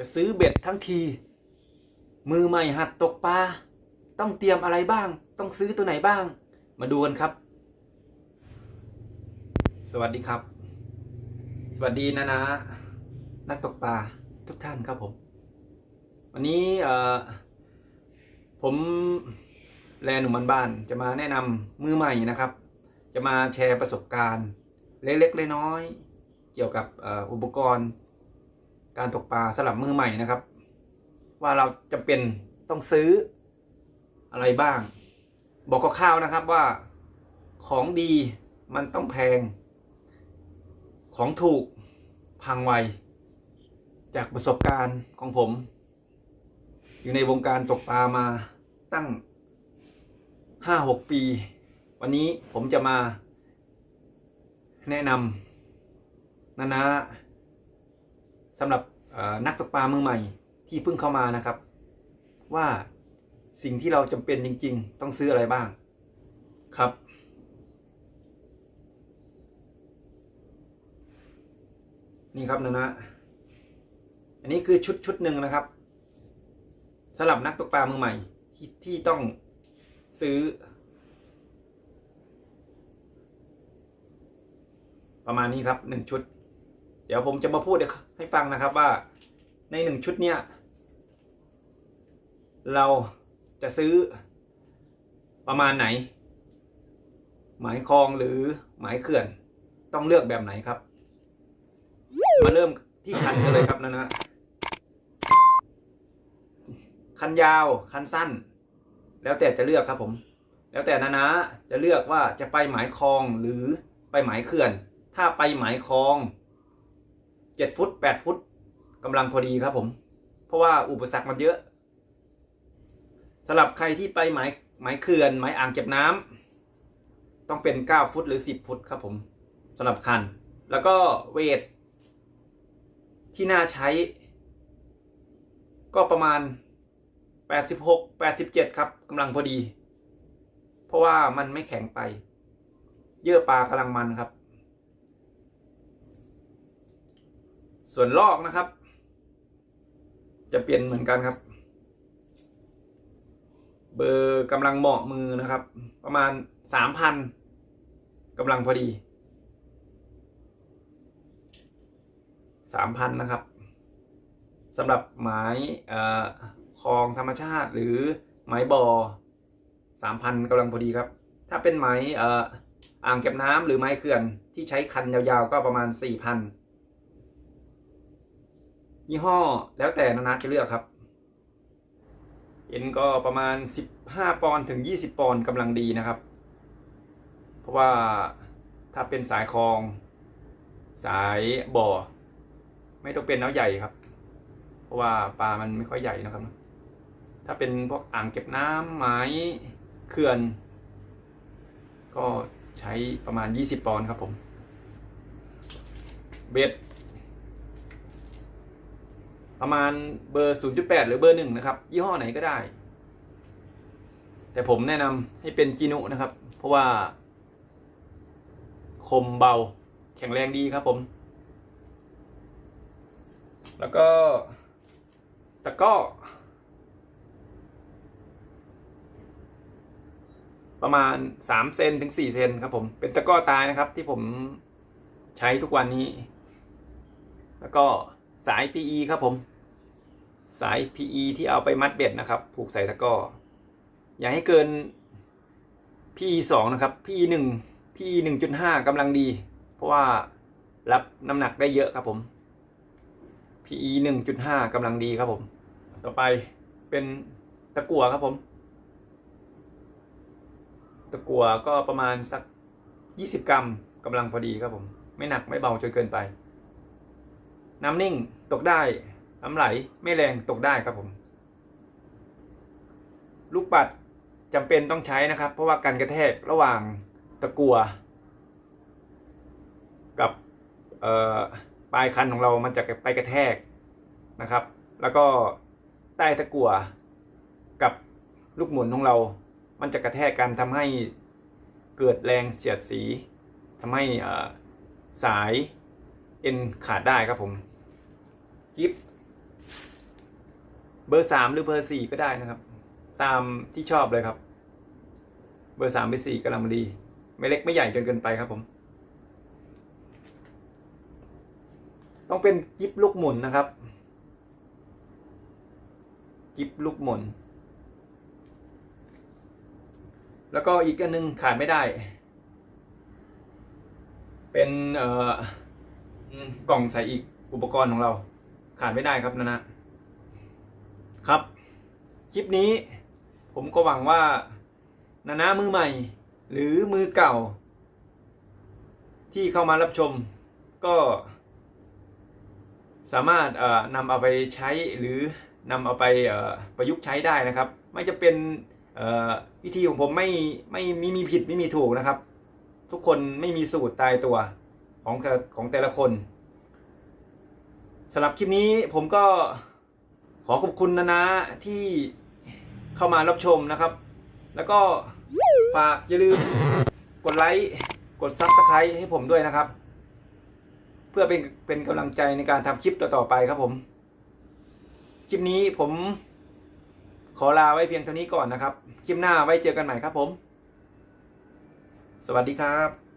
จะซื้อเบ็ดทั้งที มือใหม่หัดตกปลาต้องเตรียมอะไรบ้าง ต้องซื้อตัวไหนบ้าง มาดูกันครับ สวัสดีครับ สวัสดีนะนะ นักตกปลาทุกท่านครับผม วันนี้ผมแลหนุ่มบ้านจะมาแนะนำมือใหม่นะครับ จะมาแชร์ประสบการณ์ เล็กๆน้อยๆเกี่ยวกับอุปกรณ์ การตกปลาสำหรับมือใหม่นะครับ ว่าเราจะเป็นต้องซื้ออะไรบ้าง บอกคร่าวๆนะครับว่าของดีมันต้องแพง ของถูกพังไว จากประสบการณ์ของผม อยู่ในวงการตกปลามาตั้งห้าหกปี วันนี้ผมจะมาแนะนำนานา สำหรับเอ่อนักตกปลามือใหม่ที่เพิ่งเข้ามานะครับ ว่าสิ่งที่เราจำเป็นจริง ๆ ต้องซื้ออะไรบ้างครับ นี่ครับนานะอันนี้คือชุดชุดหนึ่งนะครับสำหรับนักตกปลามือใหม่ที่ที่ต้องซื้อ ประมาณนี้ครับหนึ่งชุด เดี๋ยวผมจะมาพูดให้ฟังนะครับว่าในหนึ่งชุดเนี้ยเราจะซื้อประมาณไหน หมายคลองหรือหมายเขื่อน ต้องเลือกแบบไหนครับ มาเริ่มที่คันกันเลยครับนะนะคันยาวคันสั้น แล้วแต่จะเลือกครับผม แล้วแต่นะนะจะเลือกว่าจะไปหมายคลองหรือไปหมายเขื่อน ถ้าไปหมายคลอง เจ็ดฟุตแปดฟุตกำลังพอดีครับผม เพราะว่าอุปสรรคมันเยอะสำหรับใครที่ไปหมายหมายเขื่อนหมายอ่างเก็บน้ำต้องเป็นเก้าฟุตหรือสิบฟุตครับผมสำหรับคัน แล้วก็เวท ที่น่าใช้ ก็ประมาณ86 87ครับกำลังพอดี เพราะว่ามันไม่แข็งไป เยื่อปลากำลังมันครับ ส่วนลอกนะครับ จะเปลี่ยนเหมือนกันครับ เบอร์กำลังเหมาะมือนะครับ ประมาณ3,000กำลังพอดีสามพันนะครับสำหรับหมายเอ่อคลองธรรมชาติหรือหมายบ่อสามพันกำลังพอดีครับ ถ้าเป็นหมายอ่างเก็บน้ำหรือไม้เขื่อนที่ใช้คันยาวๆก็ประมาณสี่พัน ยี่ห้อแล้วแต่นานาจะเลือกครับ เอ็นก็ประมาณ 15 ปอนด์ถึง 20 ปอนด์กำลังดีนะครับ เพราะว่าถ้าเป็นสายคลอง สายบ่อ ไม่ต้องเป็นน้ำใหญ่ครับ เพราะว่าปลามันไม่ค่อยใหญ่นะครับ ถ้าเป็นพวกอ่างเก็บน้ำไม้เขื่อน ก็ใช้ประมาณ 20 ปอนด์ครับผม เบ็ด ประมาณเบอร์ 0.8 หรือเบอร์1นะครับ ยี่ห้อไหนก็ได้ แต่ผมแนะนำให้เป็นจีนุนะครับ เพราะว่า คมเบาแข็งแรงดีครับผม แล้วก็ตะก้อประมาณสามเซนถึงสี่เซนครับผม เป็นตะก้อตายนะครับ ที่ผมใช้ทุกวันนี้ แล้วก็ สาย PE ครับผม สาย PE ที่เอาไปมัดเบ็ดนะครับ ผูกใส่ตะก้ออย่าให้เกิน PE สองนะครับ PE หนึ่ง PE หนึ่งจุดห้ากำลังดี เพราะว่ารับน้ำหนักได้เยอะครับผม PE หนึ่งจุดห้ากำลังดีครับผม ต่อไปเป็นตะกั่วครับผม ตะกั่วก็ประมาณสักยี่สิบกรัมกำลังพอดีครับผม ไม่หนักไม่เบาจนเกินไป น้ำนิ่งตกได้น้ำไหลไม่แรงตกได้ครับผม ลูกปัดจำเป็นต้องใช้นะครับ เพราะว่าการกระแทกระหว่างตะกัว กับปลายคันของเรามันจะไปกระแทกนะครับ แล้วก็ใต้ตะกั่วกับลูกหมุนของเรา มันจะกระแทกกันทำให้เกิดแรงเสียดสีทำให้สายเอ็นขาดได้ครับผม กิฟเบอร์สามหรือเบอร์สี่ก็ได้นะครับ ตามที่ชอบเลยครับ เบอร์สามเบอร์สี่กำลังดี ไม่เล็กไม่ใหญ่จนเกินไปครับผม ต้องเป็นกิฟลูกหมุนนะครับ กิฟลูกหมุน แล้วก็อีกอันหนึงขาดไม่ได้ เป็นเอ่อกล่องใส่อีกอุปกรณ์ของเรา ขาดไม่ได้ครับนะนะครับ คลิปนี้ ผมก็หวังว่านานามือใหม่ หรือมือเก่า ที่เข้ามารับชม ก็ สามารถนำเอาไปใช้หรือนำเอาไปประยุกต์ใช้ได้นะครับ ไม่จะเป็นวิธีของผมไม่ไม่ม่มีผิดไม่มีถูกนะครับ ทุกคนไม่มีสูตรตายตัวของของแต่ละคน สำหรับคลิปนี้ผมก็ขอขอบคุณนะนะที่เข้ามารับชมนะครับ แล้วก็ฝากอย่าลืมกดไลค์กดซับสไครต์ให้ผมด้วยนะครับ เพื่อเป็นเป็นกำลังใจในการทำคลิปต่อๆไปครับผม คลิปนี้ผมขอลาไว้เพียงเท่านี้ก่อนนะครับ คลิปหน้าไว้เจอกันใหม่ครับผม สวัสดีครับ